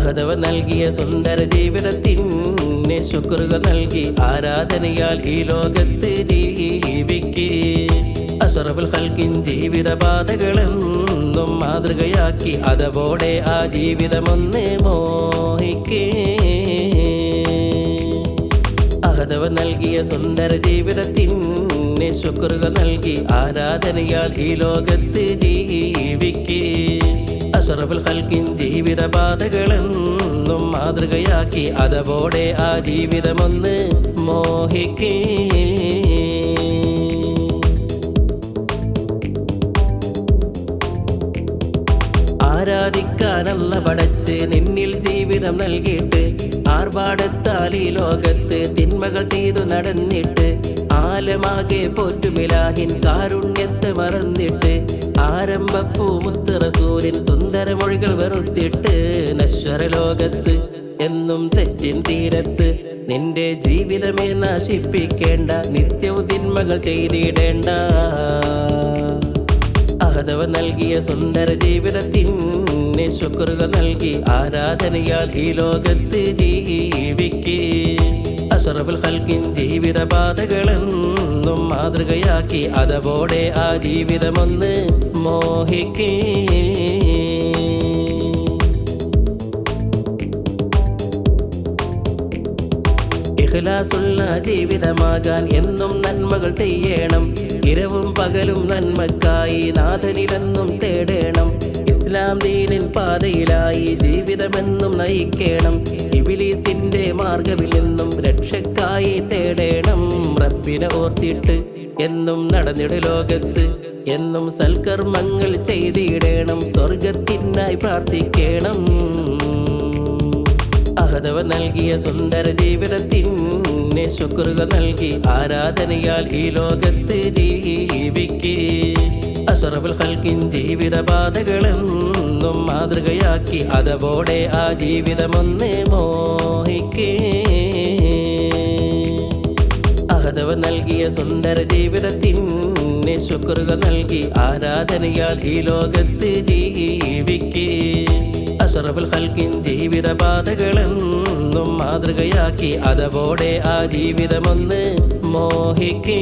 അഹദവ നൽകിയ സുന്ദര ജീവിതത്തിന് ശുക്രുകൾ നൽകി ആരാധനയാൽ ഈ ലോകത്ത് ജീവിക്ക്. അഷറഫുൽ ഹൽക്കിൻ ജീവിതപാതകളെന്നും മാതൃകയാക്കി അതവോടെ ആ ജീവിതമൊന്ന് മോഹിക്കേ. അഹദവ നൽകിയ സുന്ദര ജീവിതത്തിന് ശുക്രുകൾ നൽകി ആരാധനയാൽ ഈ ലോകത്ത് ജീവിക്ക് അഷറഫുൽ ഹൽക്കിൻ ജീവിതപാതകളെന്നും മാതൃകയാക്കി അതവോടെ ആ ജീവിതമൊന്ന് മോഹിക്കേ. ആരാധിക്കാനല്ല പടച്ച് നിന്നിൽ ജീവിതം നൽകിയിട്ട് ആർഭാടത്താൽ ഈ ലോകത്ത് തിന്മകൾ ചെയ്തു നടന്നിട്ട് ആലമാകെ പോറ്റുമിലാഹിൻ കാരുണ്യത്തെ മറന്നിട്ട് ആരംഭപ്പൂ മുത്ത് റസൂലിൻ സുന്ദര മൊഴികൾ വെറുത്തിട്ട് നശ്വര ലോകത്ത് എന്നും തെറ്റിൻ തീരത്ത് നിന്റെ ജീവിതമേ നശിപ്പിക്കേണ്ട നിത്യവും തിന്മകൾ ചെയ്തിടേണ്ട. അഹദവ നൽകിയ സുന്ദര ജീവിതത്തിന് ശുക്രുകൾ നൽകി ആരാധനയാൽ ഈ ലോകത്ത് ജീവിക്കേ. അഷറഫുൽ ഹൽക്കിൻ ജീവിതപാതകളെന്നും മാതൃകയാക്കി അതവോടെ ആ ജീവിതമൊന്ന് മോഹിക്കേ. ഇഖ്ലാസുള്ള ജീവിതമാകാൻ എന്നും നന്മകൾ ചെയ്യണം. ഇരവും പകലും നന്മക്കായി നാഥനിലെന്നും തേടേണം. ഇസ്ലാം ദീനിൻ പാതയിലായി ജീവിതമെന്നും നയിക്കണം. ഇബിലീസിന്റെ മാർഗവിൽ നിന്നും രക്ഷക്കായി തേടേണം. റബ്ബിനെ ഓർത്തിട്ട് എന്നും നടന്നിട ലോകത്ത്. എന്നും സൽക്കർമ്മങ്ങൾ ചെയ്തിടേണം. സ്വർഗത്തിനായി പ്രാർത്ഥിക്കണം. അഹദവ നൽകിയ സുന്ദര ജീവിതത്തിന് ശുക്രുക നൽകി ആരാധനയാൽ ഈ ലോകത്ത് ജീവിക്ക്. അഷറബുൽ ഹൽക്കിൻ ജീവിതപാതകളെന്നും മാതൃകയാക്കി. അതവോടെ ആ ജീവിതമൊന്ന് മോഹിക്കേ നൽകിയ സുന്ദര ജീവിതത്തിന് ശുക്രുകൾ നൽകി ആരാധനയാൽ ഈ ലോകത്ത് ജീവിക്കേ. അഷറഫുൽ ഹൽക്കിൻ ജീവിത പാതകളെന്നും മാതൃകയാക്കി അതവോടെ ആ ജീവിതമൊന്ന് മോഹിക്കേ.